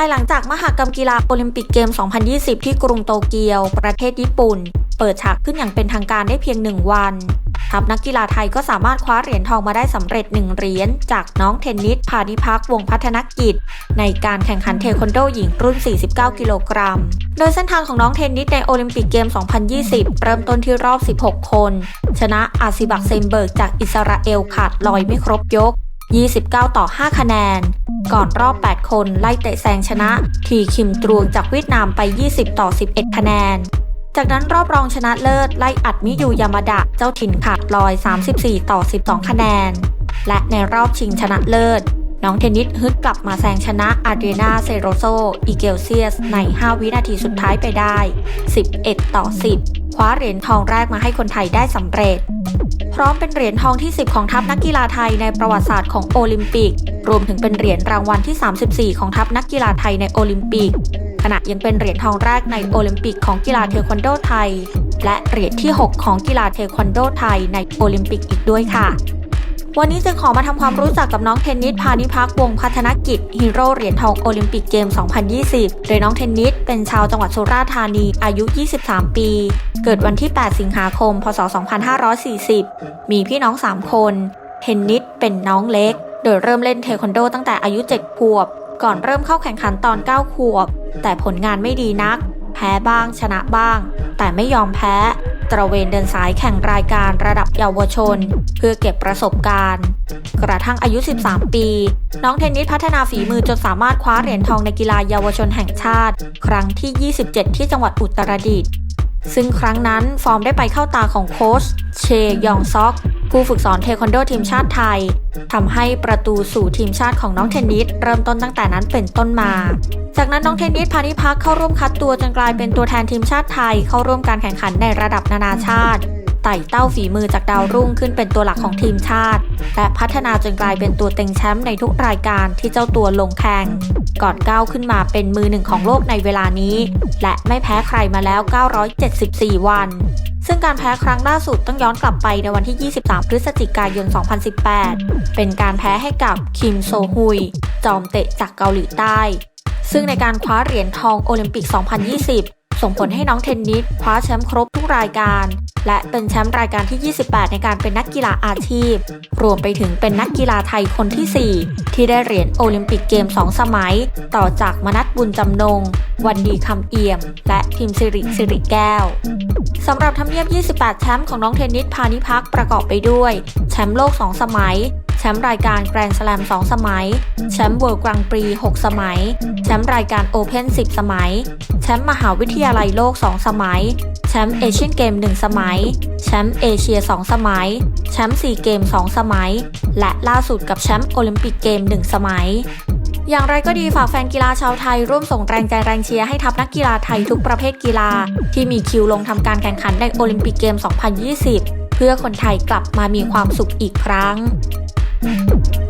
ายหลังจากมหกรรมกีฬาโอลิมปิกเกม 2020 ที่กรุงโตเกียว ประเทศญี่ปุ่น เปิดฉากขึ้นอย่างเป็นทางการได้เพียงหนึ่งวัน ทัพนักกีฬาไทยก็สามารถคว้าเหรียญทองมาได้สำเร็จหนึ่งเหรียญจากน้องเทนนิสพานิพักวงพัฒนกิจ ในการแข่งขันเทควันโดหญิงรุ่น 49 กิโลกรัม โดยเส้นทางของน้องเทนนิสในโอลิมปิกเกม 2020 เริ่มต้นที่รอบ 16 คน ชนะอาซิบักเซนเบิร์กจากอิสราเอลขาดลอยไม่ครบยก 29 ต่อ 5 คะแนน ก่อนรอบ 8 คนไล่เตะแซงชนะ ทีคิมตรวงจากเวียดนามไป 20 ต่อ 11 คะแนน จากนั้นรอบรองชนะเลิศไล่อัดมิยูยามาดะเจ้าถิ่นขาดลอย 34 ต่อ 12 คะแนน และในรอบชิงชนะเลิศ น้องเทนนิสฮึดกลับมาแซงชนะอาเดรนาเซโรโซอีเกลเซียส ใน 5 วินาทีสุดท้ายไปได้ 11 ต่อ 10 คว้าเหรียญทองแรกมาให้คนไทยได้สำเร็จ พร้อมเป็นเหรียญทองที่ 10 ของทัพนักกีฬาไทยในประวัติศาสตร์ของโอลิมปิก รวมถึงเป็นเหรียญรางวัลที่ 34 ของทัพนักกีฬาไทยในโอลิมปิก ขณะยังเป็นเหรียญทองแรกในโอลิมปิกของกีฬาเทควันโดไทย และเหรียญที่ 6 ของกีฬาเทควันโดไทยในโอลิมปิกอีกด้วยค่ะ วันนี้จึงขอมาทำความรู้จักกับน้องเทนนิสพานิพักวงพัฒนกิจฮีโร่เหรียญทองโอลิมปิกเกม 2020 โดยน้องเทนนิสเป็นชาวจังหวัดสุราษฎร์ธานีอายุ 23 ปี เกิดวันที่ 8 สิงหาคม พศ 2540 มีพี่น้อง 3 คน เทนนิสเป็นน้องเล็ก โดยเริ่มเล่นเทควันโดตั้งแต่อายุ 7 ขวบ ก่อนเริ่มเข้าแข่งขันตอน 9 ขวบ แต่ผลงานไม่ดีนัก แพ้บ้างชนะบ้าง แต่ไม่ยอมแพ้ ตระเวนเดินสายแข่งรายการระดับเยาวชน เพื่อเก็บประสบการณ์ กระทั่งอายุ 13 ปี น้องเทนนิสพัฒนาฝีมือจนสามารถคว้าเหรียญทองในกีฬาเยาวชนแห่งชาติ ครั้งที่ 27 ที่จังหวัดอุตรดิตถ์ซึ่งครั้งนั้นฟอร์มได้ไปเข้าตาของโค้ชเชยองซอก ผู้ฝึกสอนเทควันโดทีมชาติไทยทำให้ประตูสู่ทีมชาติของน้องเทนนิสเริ่มต้นตั้งแต่นั้นเป็นต้นมา จากนั้นน้องเทนนิสพานิพักเข้าร่วมคัดตัวจนกลายเป็นตัวแทนทีมชาติไทย เข้าร่วมการแข่งขันในระดับนานาชาติไต่เต้าฝีมือจากดาวรุ่งขึ้นเป็นตัวหลักของทีมชาติ และพัฒนาจนกลายเป็นตัวเต็งแชมป์ในทุกรายการที่เจ้าตัวลงแข่งก่อนก้าวขึ้นมาเป็นมือหนึ่งของโลกในเวลานี้ และไม่แพ้ใครมาแล้ว 974 วัน ซึ่งการแพ้ครั้งล่าสุดต้องย้อนกลับไปในวันที่ 23 พฤศจิกายน 2018 เป็นการแพ้ให้กับคิมโซฮุย จอมเตะจากเกาหลีใต้ ซึ่งในการคว้าเหรียญทองโอลิมปิก 2020 ส่งผลให้น้องเทนนิสคว้าแชมป์ครบทุกรายการ และเป็นแชมป์รายการที่ 28 ในการเป็นนักกีฬาอาชีพ รวมไปถึงเป็นนักกีฬาไทยคนที่ 4 ที่ได้เหรียญโอลิมปิกเกม 2 สมัย ต่อจากมนัทบุญจำนง วันดีคำเอี่ยม และพิมสิริสิริแก้วสำหรับทำเนียบ 28 แชมป์ของน้องเทนนิสพานิพักประกอบไปด้วย แชมป์โลก 2 สมัย มป์รายการแกรนด์สแลม2สมัย แชมป์เวิลด์กรังปรี 6 สมัย แชมป์รายการโอเพน10 สมัย แชมป์มหาวิทยาลัยโลก 2 สมัย แชมป์เอเชียนเกม 1 สมัย แชมป์เอเชีย 2 สมัย แชมป์4เกม 2 สมัย และล่าสุดกับแชมป์โอลิมปิกเกม 1 สมัยอย่างไรก็ดีฝากแฟนกีฬาชาวไทย ร่วมส่งแรงใจแรงเชียร์ให้ทัพนักกีฬาไทยทุกประเภทกีฬา ที่มีคิวลงทำการแข่งขันในโอลิมปิกเกม 2020 เพื่อคนไทยกลับมามีความสุขอีกครั้ง Thank you.